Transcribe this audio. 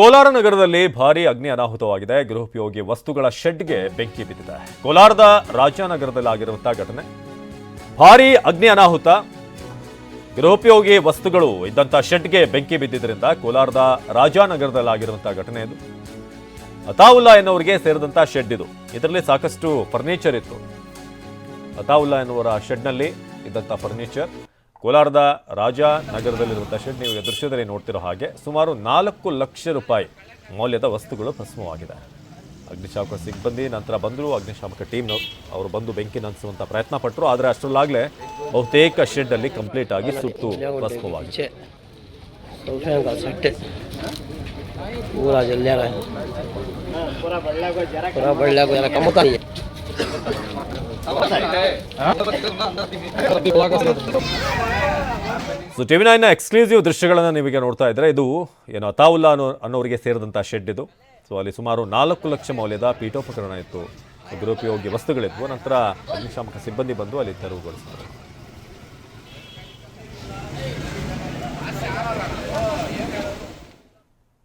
ಕೋಲಾರ ನಗರದಲ್ಲಿ ಭಾರೀ ಅಗ್ನಿ ಅನಾಹುತವಾಗಿದೆ. ಗೃಹೋಪಯೋಗಿ ವಸ್ತುಗಳ ಶೆಡ್ಗೆ ಬೆಂಕಿ ಬಿದ್ದಿದೆ. ಕೋಲಾರದ ರಾಜಾನಗರದಲ್ಲಿ ಆಗಿರುವಂತಹ ಘಟನೆ. ಭಾರೀ ಅಗ್ನಿ ಅನಾಹುತ. ಗೃಹೋಪಯೋಗಿ ವಸ್ತುಗಳು ಇದ್ದಂಥ ಶೆಡ್ಗೆ ಬೆಂಕಿ ಬಿದ್ದಿದ್ದರಿಂದ ಕೋಲಾರದ ರಾಜಾನಗರದಲ್ಲಿ ಆಗಿರುವಂತಹ ಘಟನೆ ಇದು. ಅತಾವುಲ್ಲಾ ಎನ್ನುವರಿಗೆ ಸೇರಿದಂತಹ ಶೆಡ್ ಇದು. ಇದರಲ್ಲಿ ಸಾಕಷ್ಟು ಫರ್ನಿಚರ್ ಇತ್ತು. ಅತಾವುಲ್ಲಾ ಎನ್ನುವರ ಶೆಡ್ನಲ್ಲಿ ಇದ್ದಂಥ ಫರ್ನಿಚರ್. ಕೋಲಾರದ ರಾಜಾನಗರದಲ್ಲಿರುವಂಥ ಶೆಡ್ ನೀವು ದೃಶ್ಯದಲ್ಲಿ ನೋಡ್ತಿರೋ ಹಾಗೆ ಸುಮಾರು ನಾಲ್ಕು ಲಕ್ಷ ರೂಪಾಯಿ ಮೌಲ್ಯದ ವಸ್ತುಗಳು ಭಸ್ಮವಾಗಿದೆ. ಅಗ್ನಿಶಾಮಕ ಸಿಬ್ಬಂದಿ ನಂತರ ಬಂದರು, ಅಗ್ನಿಶಾಮಕ ಟೀಮ್ನವರು ಅವರು ಬಂದು ಬೆಂಕಿ ನಂದಿಸುವಂಥ ಪ್ರಯತ್ನ ಪಟ್ಟರು ಆದರೆ ಅಷ್ಟರಲ್ಲಾಗಲೇ ಬಹುತೇಕ ಶೆಡ್ಡಲ್ಲಿ ಕಂಪ್ಲೀಟ್ ಆಗಿ ಸುಟ್ಟು ಭಸ್ಮವಾಗಿದೆ. ಪೂರ ಸೊ ಟಿವಿ ನೈನ್ನ ಎಕ್ಸ್ಕ್ಲೂಸಿವ್ ದೃಶ್ಯಗಳನ್ನು ನಿಮಗೆ ನೋಡ್ತಾ ಇದ್ದರೆ ಇದು ಏನು ಅತಾವುಲ್ಲಾ ಅನ್ನೋ, ಅನ್ನೋರಿಗೆ ಸೇರಿದಂಥ ಶೆಡ್ ಇದು. ಸೊ ಅಲ್ಲಿ ಸುಮಾರು ನಾಲ್ಕು ಲಕ್ಷ ಮೌಲ್ಯದ ಪೀಠೋಪಕರಣ ಇತ್ತು. ಗೃಹೋಪಯೋಗಿ ವಸ್ತುಗಳಿದ್ವು. ನಂತರ ಅಗ್ನಿಶಾಮಕ ಸಿಬ್ಬಂದಿ ಬಂದು ಅಲ್ಲಿ ತೆರವುಗೊಳಿಸಿದರು.